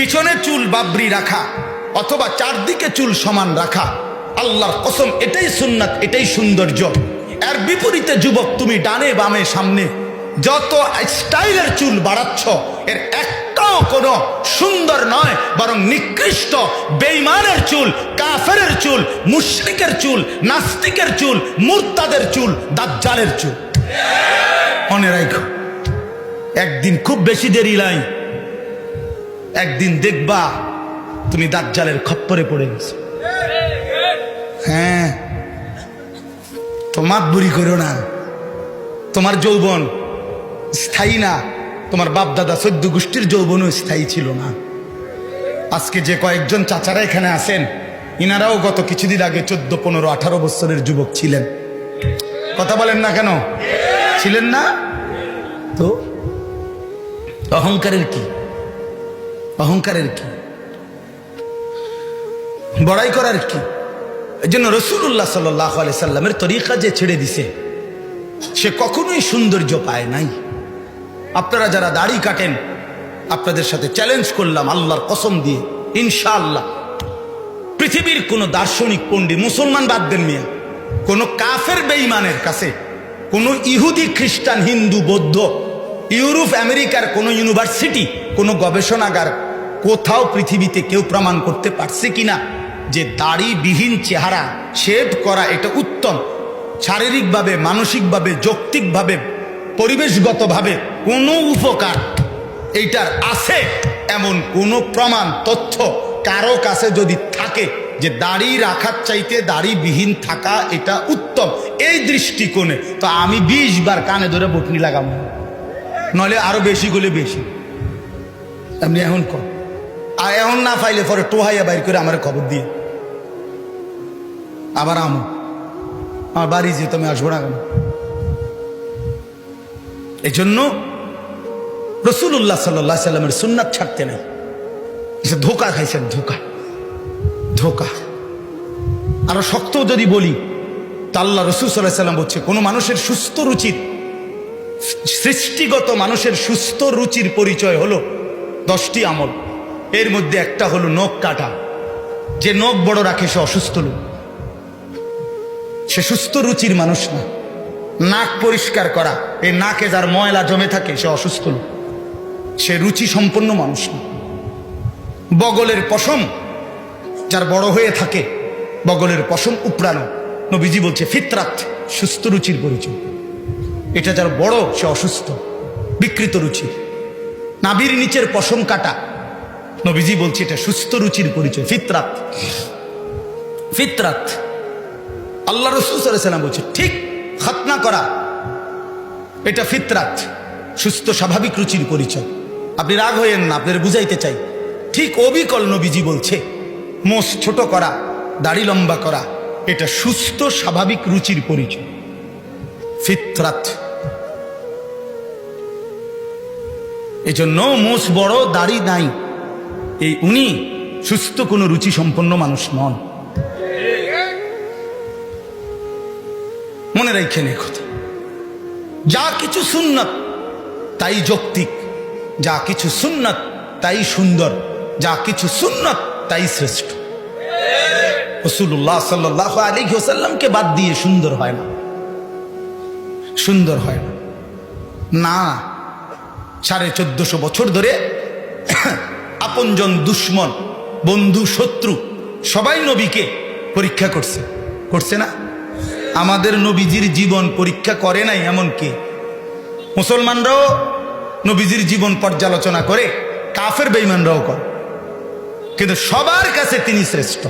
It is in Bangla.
পিছনে চুল বাবরি রাখা, অথবা চারদিকে চুল সমান রাখা। আল্লাহর কসম, এটাই সুন্নাত, এটাই সৌন্দর্য। এর বিপরীতে যুবক, তুমি ডানে বামে সামনে যত স্টাইলের চুল বাড়াচ্ছ, এর একটাও কোনো সুন্দর নয়, বরং নিকৃষ্ট বেইমানের চুল, কাফেরের চুল, মুশরিকের চুল, নাস্তিকের চুল, মুরতাদের চুল, দাজ্জালের চুল। রাখো একদিন খুব বেশি দেরি নাই। একদিন দেখবা তুমি দাজ্জালের খপ্পরে পড়ে গেছো। হ্যাঁ তোমার বুড়ি করো না। তোমার যৌবন স্থায়ী না, তোমার বাপ দাদা সদ্য গোষ্ঠীর যৌবনও স্থায়ী ছিল না। আজকে যে কয়েকজন চাচারা এখানে আছেন, ইনারাও গত কিছুদিন আগে চোদ্দ, পনেরো, আঠারো বছরের যুবক ছিলেন। কথা বলেন না কেন? ছিলেন না? তো অহংকারের কি? অহংকারের কি? বড়াই করার কি? এই জন্য রসুল্লাহ সাল্লাহ সাল্লামের তরিকা যে ছেড়ে দিছে, সে কখনোই সৌন্দর্য পায় নাই। আপনারা যারা দাড়ি কাটেন, আপনাদের সাথে চ্যালেঞ্জ করলাম আল্লাহর কসম দিয়ে, ইনশাআল্লাহ। পৃথিবীর কোনো দার্শনিক পণ্ডিত, মুসলমান বাদ দেন মিয়া, কোনো কাফের বেঈমানের কাছে, কোনো ইহুদি, খ্রিস্টান, হিন্দু, বৌদ্ধ, ইউরোপ, আমেরিকার কোনো ইউনিভার্সিটি, কোনো গবেষণাগার কোথাও পৃথিবীতে কেউ প্রমাণ করতে পারছে কিনা যে দাড়িবিহীন চেহারা শেভ করা এটা উত্তম। শারীরিকভাবে, মানসিকভাবে, যৌক্তিকভাবে, পরিবেশগতভাবে কোনো উপকার এইটার আছে এমন কোনো প্রমাণ, তথ্য কারও কাছে যদি থাকে যে দাড়ি রাখার চাইতে দাড়িবিহীন থাকা এটা উত্তম। এই দৃষ্টিকোণে তো আমি বিশ বার কানে ধরে বটনি লাগাবো। নলে আরও বেশি গলে বেশি। আপনি এখন কর। আর না পাইলে পরে টোহাইয়া বাইর করে আমার খবর দিয়ে। আবার আমো। আমার বাড়ি যে তুমি আসব না কেন? এই জন্য রসুল্লাহ সাল্লাহ সাল্লামের সুন্নাত ছাড়তে নেই। এসে ধোকা খাইছেন, ধোকা। ধোকা। আরও শক্ত যদি বলি, তা আল্লাহ রসুল সাল্লাহ সাল্লাম বলছে, কোনো মানুষের সুস্থ রুচির, সৃষ্টিগত মানুষের সুস্থ রুচির পরিচয় হলো দশটি আমল। এর মধ্যে একটা হলো নখ কাটা। যে নখ বড় রাখে, সে অসুস্থ লোক। সে সুস্থ রুচির মানুষ না। নাক পরিষ্কার করা এই নাকে যার ময়লা জমে থাকে, সে অসুস্থ লোক। সে রুচি সম্পন্ন মানুষ না। বগলের পশম যার বড় হয়ে থাকে, বগলের পশম উপড়ানো। নবীজি বলছে, ফিতরাত, সুস্থ রুচির পরিচয়। এটা যার বড়, সে অসুস্থ, বিকৃত রুচির। নাভির নিচের পশম কাটা নবীজি বলছে, এটা সুস্থ রুচির পরিচয়, ফিতরাত। ফিতরাত। আল্লাহ রসুল সাল্লাম বলছে, ঠিক, খাতনা করা। এটা ফিতরাত, সুস্থ, স্বাভাবিক রুচির পরিচয়। আপনি রাগ হইয়েন না, আপনার বুঝাইতে চাই। ঠিক অবিকল নবীজি বলছে, মোষ ছোট করা, দাড়ি লম্বা করা, এটা সুস্থ, স্বাভাবিক রুচির পরিচয়। ফিতরাত। এই জন্য মোষ বড়, দাড়ি নাই। এই উনি সুস্থ কোনো রুচি সম্পন্ন মানুষ নন। মনে রাখেন এই কথা। যা কিছু সুন্নত, তাই যৌক্তিক। যা কিছু সুন্নত, তাই সুন্দর। যা কিছু সুন্নত, তাই শ্রেষ্ঠ। রসুল্লাহ সাল্লাহ আলী হোসাল্লামকে বাদ দিয়ে সুন্দর হয় না। সুন্দর হয় না। না, সাড়ে চোদ্দশো বছর ধরে আপনজন দুশ্মন, বন্ধু, শত্রু, সবাই নবীকে পরীক্ষা করছে। করছে না? আমাদের নবীজির জীবন পরীক্ষা করে নাই এমন কি মুসলমানরাও নবীজির জীবন পর্যালোচনা করে, কাফের বেইমানরাও করে। কিন্তু সবার কাছে তিনি শ্রেষ্ঠ।